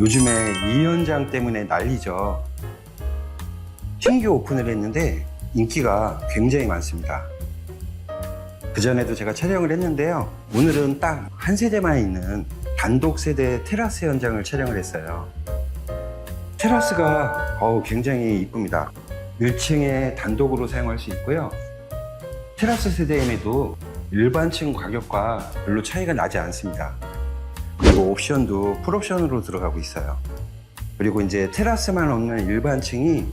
요즘에 이 현장 때문에 난리죠. 신규 오픈을 했는데 인기가 굉장히 많습니다. 그전에도 제가 촬영을 했는데요. 오늘은 딱 한 세대만 있는 단독 세대 테라스 현장을 촬영을 했어요. 테라스가 어우, 굉장히 이쁩니다. 1층에 단독으로 사용할 수 있고요. 테라스 세대임에도 일반층 가격과 별로 차이가 나지 않습니다. 그리고 옵션도 풀옵션으로 들어가고 있어요. 그리고 이제 테라스만 없는 일반층이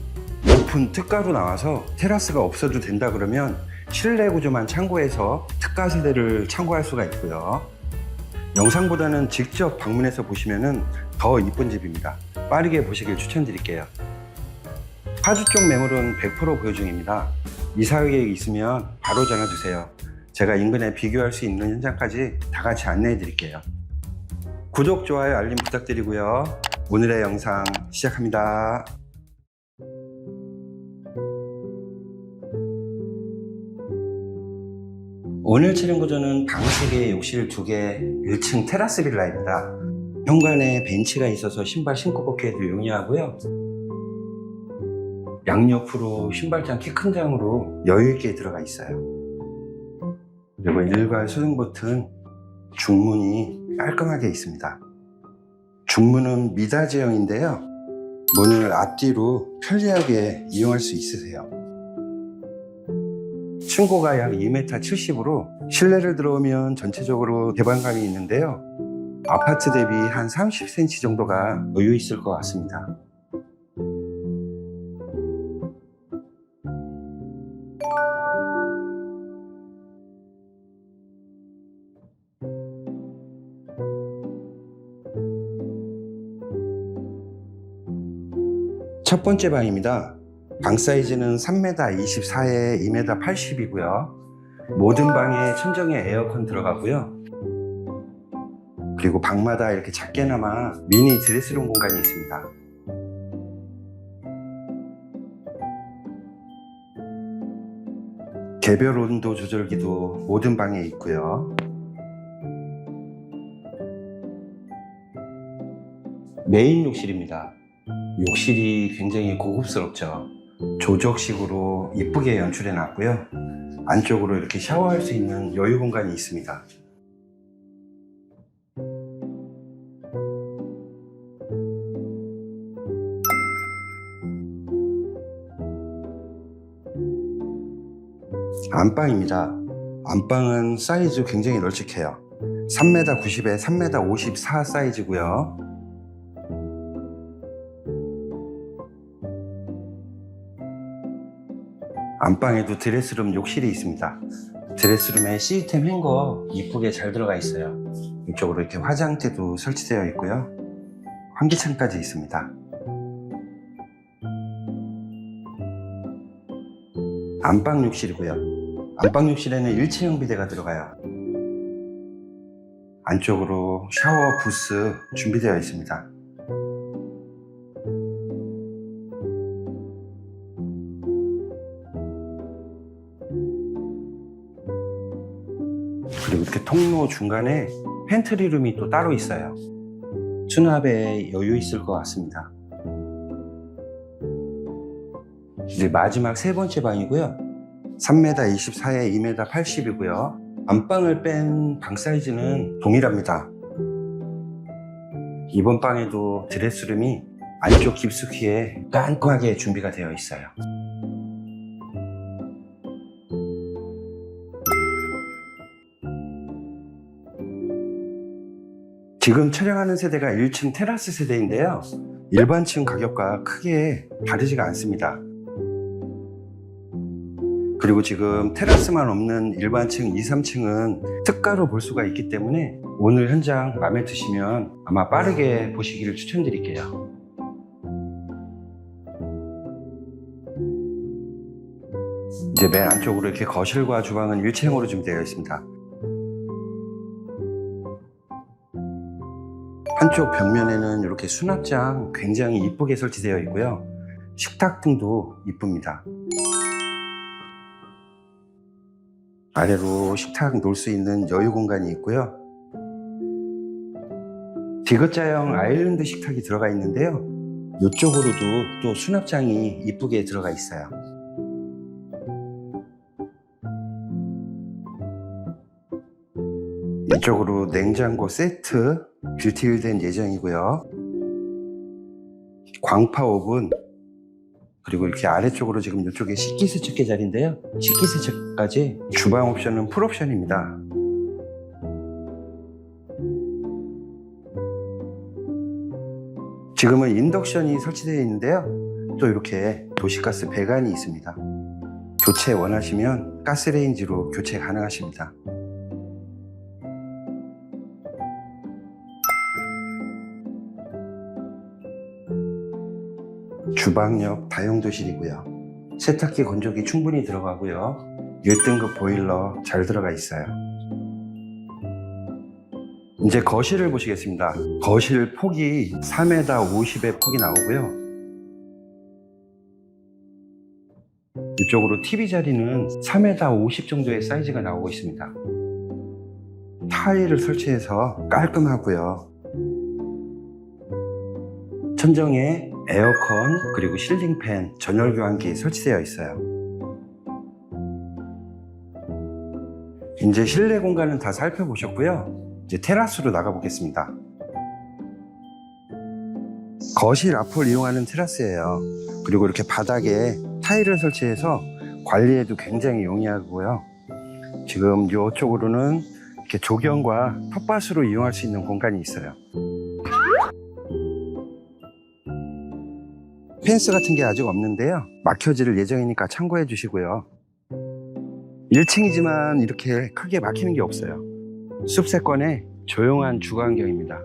오픈 특가로 나와서 테라스가 없어도 된다 그러면 실내 구조만 참고해서 특가 세대를 참고할 수가 있고요. 영상보다는 직접 방문해서 보시면 더 이쁜 집입니다. 빠르게 보시길 추천드릴게요. 파주 쪽 매물은 100% 보유 중입니다. 이사 계획 있으면 바로 전화 주세요. 제가 인근에 비교할 수 있는 현장까지 다 같이 안내해 드릴게요. 구독, 좋아요, 알림 부탁드리고요. 오늘의 영상 시작합니다. 오늘 촬영 구조는 방 3개, 욕실 2개, 1층 테라스 빌라입니다. 현관에 벤치가 있어서 신발 신고 벗기에도 용이하고요. 양옆으로 신발장 키 큰 장으로 여유있게 들어가 있어요. 그리고 일괄 소등 버튼, 중문이 깔끔하게 있습니다. 중문은 미다 제형인데요. 문을 앞뒤로 편리하게 이용할 수 있으세요. 층고가 약 2m 70으로 실내를 들어오면 전체적으로 개방감이 있는데요. 아파트 대비 한 30cm 정도가 여유 있을 것 같습니다. 첫 번째 방입니다. 방 사이즈는 3m 24에 2m 80이고요. 모든 방에 천정에 에어컨 들어가고요. 그리고 방마다 이렇게 작게나마 미니 드레스룸 공간이 있습니다. 개별 온도 조절기도 모든 방에 있고요. 메인 욕실입니다. 욕실이 굉장히 고급스럽죠. 조적식으로 이쁘게 연출해 놨고요. 안쪽으로 이렇게 샤워할 수 있는 여유 공간이 있습니다. 안방입니다. 안방은 사이즈 굉장히 널찍해요. 3m 90에 3m 54 사이즈고요. 안방에도 드레스룸 욕실이 있습니다. 드레스룸에 시스템 행거 이쁘게 잘 들어가 있어요. 이쪽으로 이렇게 화장대도 설치되어 있고요. 환기창까지 있습니다. 안방 욕실이고요. 안방 욕실에는 일체형 비대가 들어가요. 안쪽으로 샤워 부스 준비되어 있습니다. 그리고 이렇게 통로 중간에 팬트리룸이 또 따로 있어요. 수납에 여유 있을 것 같습니다. 이제 마지막 세 번째 방이고요. 3m 24에 2m 80이고요. 안방을 뺀 방 사이즈는 동일합니다. 이번 방에도 드레스룸이 안쪽 깊숙이에 깐깐하게 준비가 되어 있어요. 지금 촬영하는 세대가 1층 테라스 세대인데요. 일반층 가격과 크게 다르지가 않습니다. 그리고 지금 테라스만 없는 일반층 2, 3층은 특가로 볼 수가 있기 때문에 오늘 현장 마음에 드시면 아마 빠르게 보시기를 추천드릴게요. 이제 맨 안쪽으로 이렇게 거실과 주방은 일체형으로 준비되어 있습니다. 한쪽 벽면에는 이렇게 수납장 굉장히 이쁘게 설치되어 있고요. 식탁 등도 이쁩니다. 아래로 식탁 놓을 수 있는 여유 공간이 있고요. 디귿자형 아일랜드 식탁이 들어가 있는데요. 이쪽으로도 또 수납장이 이쁘게 들어가 있어요. 이쪽으로 냉장고 세트 뷰티일된 예정이고요. 광파 오븐 그리고 이렇게 아래쪽으로 지금 이쪽에 식기세척기 자리인데요. 식기세척까지 주방 옵션은 풀 옵션입니다. 지금은 인덕션이 설치되어 있는데요. 또 이렇게 도시가스 배관이 있습니다. 교체 원하시면 가스레인지로 교체 가능하십니다. 주방 옆 다용도실이고요. 세탁기 건조기 충분히 들어가고요. 1등급 보일러 잘 들어가 있어요. 이제 거실을 보시겠습니다. 거실 폭이 3m 50의 폭이 나오고요. 이쪽으로 TV 자리는 3m 50 정도의 사이즈가 나오고 있습니다. 타일을 설치해서 깔끔하고요. 천정에 에어컨 그리고 실링팬 전열 교환기 설치되어 있어요. 이제 실내 공간은 다 살펴보셨고요. 이제 테라스로 나가 보겠습니다. 거실 앞을 이용하는 테라스예요. 그리고 이렇게 바닥에 타일을 설치해서 관리에도 굉장히 용이하고요. 지금 이쪽으로는 이렇게 조경과 텃밭으로 이용할 수 있는 공간이 있어요. 펜스 같은 게 아직 없는데요. 막혀질 예정이니까 참고해 주시고요. 1층이지만 이렇게 크게 막히는 게 없어요. 숲세권의 조용한 주거환경입니다.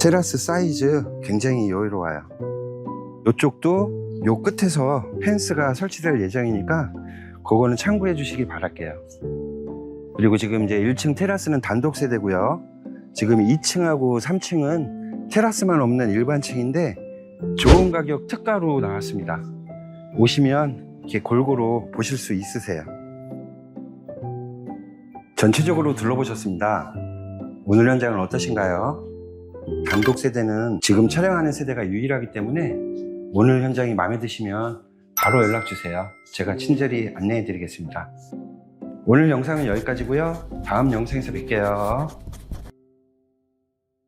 테라스 사이즈 굉장히 여유로워요. 이쪽도 요 끝에서 펜스가 설치될 예정이니까 그거는 참고해 주시기 바랄게요. 그리고 지금 이제 1층 테라스는 단독 세대고요. 지금 2층하고 3층은 테라스만 없는 일반 층인데 좋은 가격 특가로 나왔습니다. 오시면 이렇게 골고루 보실 수 있으세요. 전체적으로 둘러보셨습니다. 오늘 현장은 어떠신가요? 단독 세대는 지금 촬영하는 세대가 유일하기 때문에 오늘 현장이 마음에 드시면 바로 연락 주세요. 제가 친절히 안내해 드리겠습니다. 오늘 영상은 여기까지고요. 다음 영상에서 뵐게요.